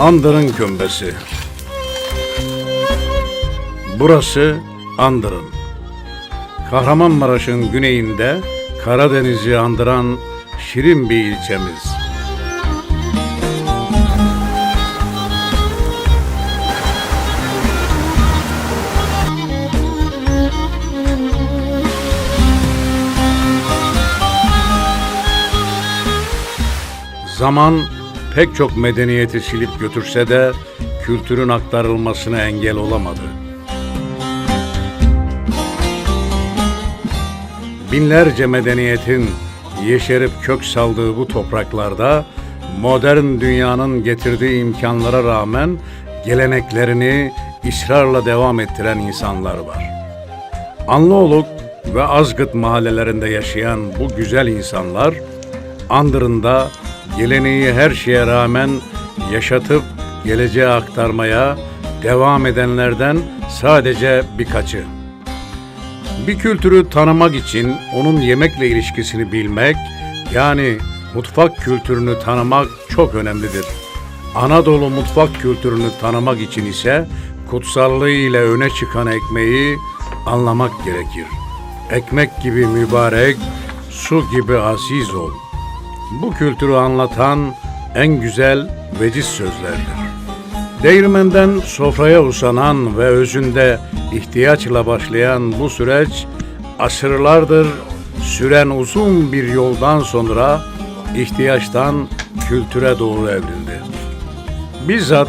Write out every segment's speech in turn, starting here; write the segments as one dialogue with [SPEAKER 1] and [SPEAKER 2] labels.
[SPEAKER 1] Andırın kömbesi. Burası Andırın. Kahramanmaraş'ın güneyinde Karadeniz'i andıran şirin bir ilçemiz. Zaman pek çok medeniyeti silip götürse de kültürün aktarılmasına engel olamadı. Binlerce medeniyetin yeşerip kök saldığı bu topraklarda modern dünyanın getirdiği imkanlara rağmen geleneklerini ısrarla devam ettiren insanlar var. Anlıoluk ve Azgıt mahallelerinde yaşayan bu güzel insanlar Andırın'da geleneği her şeye rağmen yaşatıp geleceğe aktarmaya devam edenlerden sadece birkaçı. Bir kültürü tanımak için onun yemekle ilişkisini bilmek, yani mutfak kültürünü tanımak çok önemlidir. Anadolu mutfak kültürünü tanımak için ise kutsallığı ile öne çıkan ekmeği anlamak gerekir. Ekmek gibi mübarek, su gibi aziz ol. Bu kültürü anlatan en güzel veciz sözlerdir. Değirmenden sofraya uzanan ve özünde ihtiyaçla başlayan bu süreç asırlardır süren uzun bir yoldan sonra ihtiyaçtan kültüre doğru evrildi. Bizzat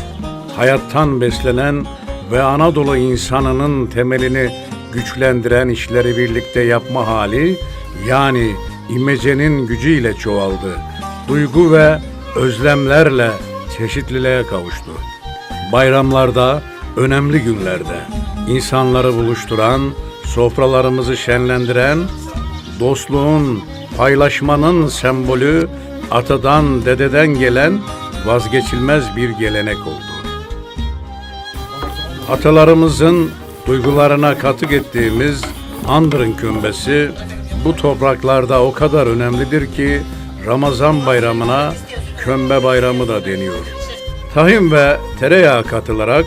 [SPEAKER 1] hayattan beslenen ve Anadolu insanının temelini güçlendiren işleri birlikte yapma hali yani imecenin gücüyle çoğaldı. Duygu ve özlemlerle çeşitliliğe kavuştu. Bayramlarda, önemli günlerde insanları buluşturan, sofralarımızı şenlendiren, dostluğun, paylaşmanın sembolü atadan, dededen gelen vazgeçilmez bir gelenek oldu. Atalarımızın duygularına katık ettiğimiz Andırın kömbesi bu topraklarda o kadar önemlidir ki Ramazan bayramına kömbe bayramı da deniyor. Tahin ve tereyağı katılarak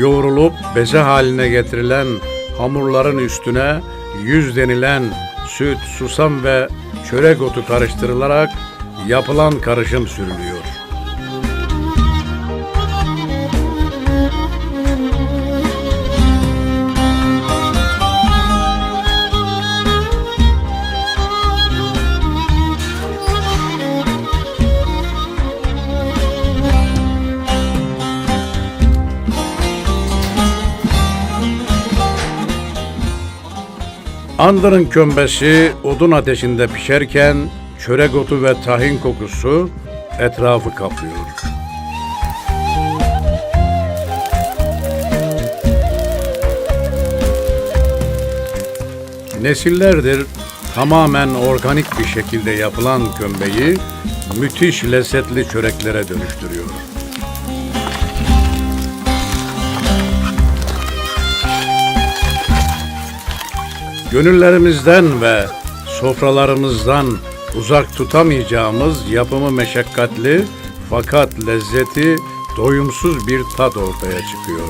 [SPEAKER 1] yoğrulup beze haline getirilen hamurların üstüne yüz denilen süt, susam ve çörek otu karıştırılarak yapılan karışım sürülüyor. Andırın kömbesi odun ateşinde pişerken çörek otu ve tahin kokusu etrafı kaplıyor. Nesillerdir tamamen organik bir şekilde yapılan kömbeyi müthiş lezzetli çöreklere dönüştürüyor. Gönüllerimizden ve sofralarımızdan uzak tutamayacağımız yapımı meşakkatli fakat lezzeti doyumsuz bir tat ortaya çıkıyor.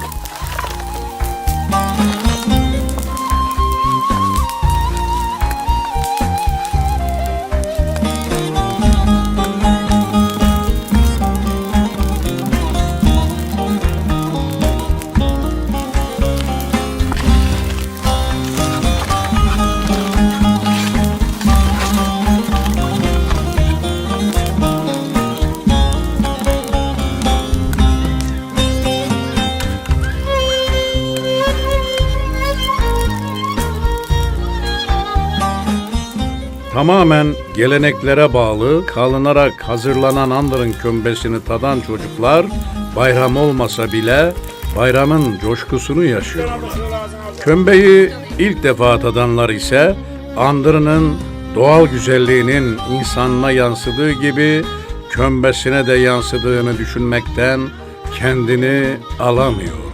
[SPEAKER 1] Tamamen geleneklere bağlı kalınarak hazırlanan andırın kömbesini tadan çocuklar bayram olmasa bile bayramın coşkusunu yaşıyor. Kömbeyi ilk defa tadanlar ise andırının doğal güzelliğinin insanına yansıdığı gibi kömbesine de yansıdığını düşünmekten kendini alamıyor.